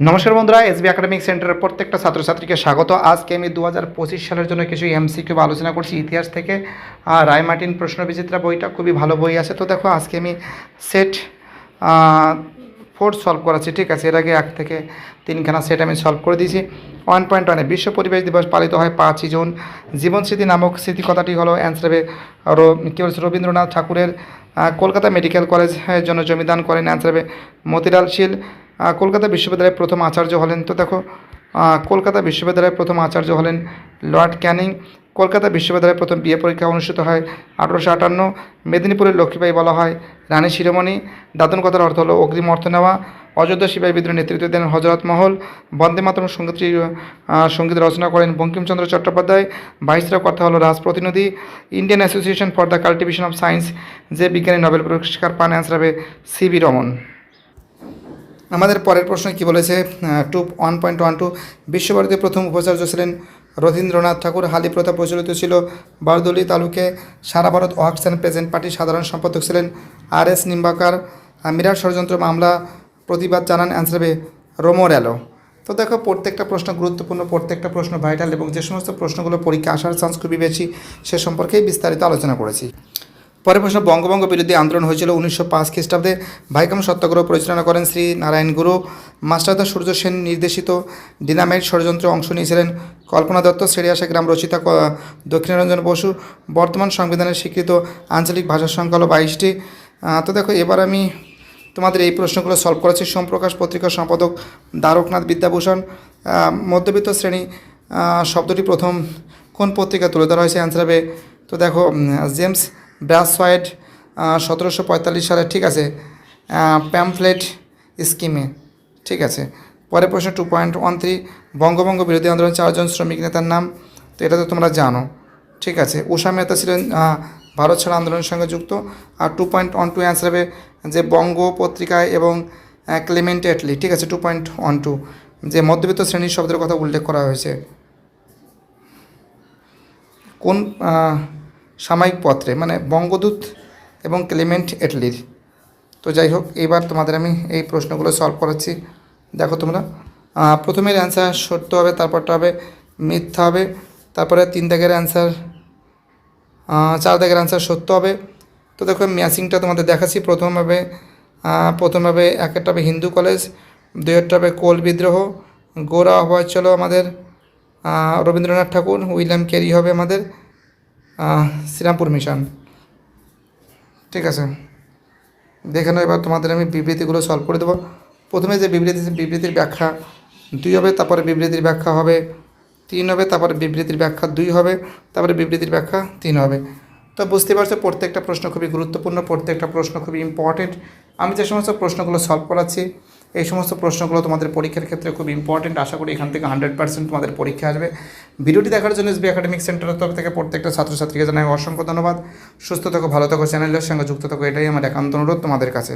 নমস্কার বন্ধুরা SB academic সেন্টারের প্রত্যেকটা ছাত্রছাত্রীকে স্বাগত। আজকে আমি দু হাজার পঁচিশ সালের জন্য কিছু এমসিকিউ আলোচনা করছি ইতিহাস থেকে। আর রায় মার্টিন প্রশ্ন বিচিত্রা বইটা খুবই ভালো বই আছে। তো দেখো, আজকে আমি সেট ফোর সলভ করাচ্ছি, ঠিক আছে? এর আগে এক থেকে তিনখানা সেট আমি সলভ করে দিয়েছি। ওয়ান পয়েন্ট ওয়ানে বিশ্ব পরিবেশ দিবস পালিত হয় পাঁচই জুন। জীবন স্মৃতি নামক স্মৃতি কথাটি হলো অ্যান্সার হবে কী বলছে? রবীন্দ্রনাথ ঠাকুরের কলকাতা মেডিকেল কলেজের জন্য জমিদান করেন অ্যান্সার হবে মতিলাল শীল। কলকাতা বিশ্ববিদ্যালয়ের প্রথম আচার্য হলেন তো দেখো কলকাতা বিশ্ববিদ্যালয়ের প্রথম আচার্য হলেন লর্ড ক্যানিং। কলকাতা বিশ্ববিদ্যালয়ের প্রথম বিএ পরীক্ষা অনুষ্ঠিত হয় আঠারোশো আটান্ন। মেদিনীপুরের লক্ষ্মীবাই বলা হয় রানী শিরোমণি। দাদন কথার অর্থ হলো অগ্রিম অর্থ নেওয়া। অযোধ্যা সিপাহী বিদ্রোহ নেতৃত্ব দেন হজরত মহল। বন্দে মাতরম সঙ্গীতটি সংগীত রচনা করেন বঙ্কিমচন্দ্র চট্টোপাধ্যায়। ভাইসরা কথা হলো রাজপ্রতিনিধি। Indian association for the cultivation of science যে বিজ্ঞানী নোবেল পুরস্কার পান অ্যান্সার হবে সিবি রমন। আমাদের পরের প্রশ্ন কি বলেছে? Two one point one two বিশ্বভারতীর প্রথম উপাচার্য ছিলেন রথীন্দ্রনাথ ঠাকুর। হালি প্রথা প্রচলিত ছিল বারদলি তালুকে। সারা ভারত ওয়ার্কস প্রেজেন্ট পার্টির সাধারণ সম্পাদক ছিলেন আর এস নিম্বাকার। মিরাট ষড়যন্ত্র মামলা প্রতিবাদ জানান অ্যান্সার রোমোরেলো তো দেখো, প্রত্যেকটা প্রশ্ন গুরুত্বপূর্ণ, প্রত্যেকটা প্রশ্ন ভাইটাল এবং যে সমস্ত প্রশ্নগুলো পরীক্ষা আসার চান্স খুবই বেশি, সে সম্পর্কেই বিস্তারিত আলোচনা করেছি। পরের প্রশ্ন বঙ্গভঙ্গ বিরোধী আন্দোলন হয়েছিল উনিশশো পাঁচ খ্রিস্টাব্দে। ভাইকাম সত্যাগ্রহ পরিচালনা করেন শ্রী নারায়ণ গুরু। মাস্টারদা সূর্য সেন নির্দেশিত ডিনামাইট ষড়যন্ত্রে অংশ নিয়েছিলেন কল্পনা দত্ত সেরিয়াসা গ্রাম রচিতা দক্ষিণারঞ্জন বসু। বর্তমান সংবিধানের স্বীকৃত আঞ্চলিক ভাষার সংখ্যা হলো বাইশটি তো দেখো এবার আমি তোমাদের এই প্রশ্নগুলো সলভ করেছি সোমপ্রকাশ পত্রিকার সম্পাদক দ্বারকনাথ বিদ্যাভূষণ। মধ্যবিত্ত শ্রেণি শব্দটি প্রথম কোন পত্রিকা তুলে ধরা হয়েছে? অ্যান্সার হবে তো দেখো উম, জেমস ব্রাসওয়াইড সতেরোশো পঁয়তাল্লিশ সালে, ঠিক আছে প্যামফ্লেট স্কিমে ঠিক আছে। পরের প্রশ্ন টু পয়েন্ট ওয়ান থ্রি বঙ্গভঙ্গ বিরোধী আন্দোলন চারজন শ্রমিক নেতার নাম, তো এটা তো তোমরা জানো, ঠিক আছে। উষা মেহতা ছিলেন ভারত ছাড়া আন্দোলনের সঙ্গে যুক্ত, আর two point one two answer হবে যে বঙ্গ পত্রিকায় এবং ক্লেমেন্ট এটলি ঠিক আছে টু পয়েন্ট ওয়ান টু যে মধ্যবিত্ত শ্রেণির শব্দের কথা উল্লেখ করা হয়েছে। কোন সাময়িক পত্রে মানে বঙ্গদূত এবং ক্লেমেন্ট এটলির। তো যাই হোক এবার তোমাদের আমি এই প্রশ্নগুলো সলভ করাচ্ছি। দেখো তোমরা প্রথমের অ্যান্সার সত্য হবে, তারপরটা হবে মিথ্যা হবে, তারপরে তিন দাগের অ্যান্সার চার দাগের অ্যান্সার সত্য হবে। তো দেখো ম্যাচিংটা তোমাদের দেখাচ্ছি। প্রথম হবে প্রথম হবে এক, একটা হবে হিন্দু কলেজ একটা হবে কোল বিদ্রোহ, গোরা হওয়া চলো আমাদের রবীন্দ্রনাথ ঠাকুর, উইলিয়াম ক্যারি হবে আমাদের শ্রীরামপুর মিশন ঠিক আছে। দেখে নাও, এবার তোমাদের আমি বিবৃতিগুলো সলভ করে দেবো। প্রথমে যে বিবৃতি, বিবৃতির ব্যাখ্যা দুই হবে, তারপরে বিবৃতির ব্যাখ্যা হবে তিন হবে, তারপরে বিবৃতির ব্যাখ্যা দুই হবে, তারপরে বিবৃতির ব্যাখ্যা তিন হবে। তো বুঝতে পারছ, প্রত্যেকটা প্রশ্ন খুবই গুরুত্বপূর্ণ, প্রত্যেকটা প্রশ্ন খুবই ইম্পর্টেন্ট আমি যে সমস্ত প্রশ্নগুলো সলভ করাচ্ছি এই সমস্ত প্রশ্নগুলো তোমাদের পরীক্ষার ক্ষেত্রে খুব ইম্পর্টেন্ট আশা করি এখান থেকে হান্ড্রেড পার্সেন্ট তোমাদের পরীক্ষা আসবে। ভিডিওটি দেখার জন্য এসবি একাডেমিক সেন্টারের তরফ থেকে প্রত্যেকটা ছাত্রছাত্রীকে জানাই অসংখ্য ধন্যবাদ। সুস্থ থাকো, ভালো থাকো, চ্যানেলের সঙ্গে যুক্ত থাকো, এটাই আমার একান্ত অনুরোধ তোমাদের কাছে।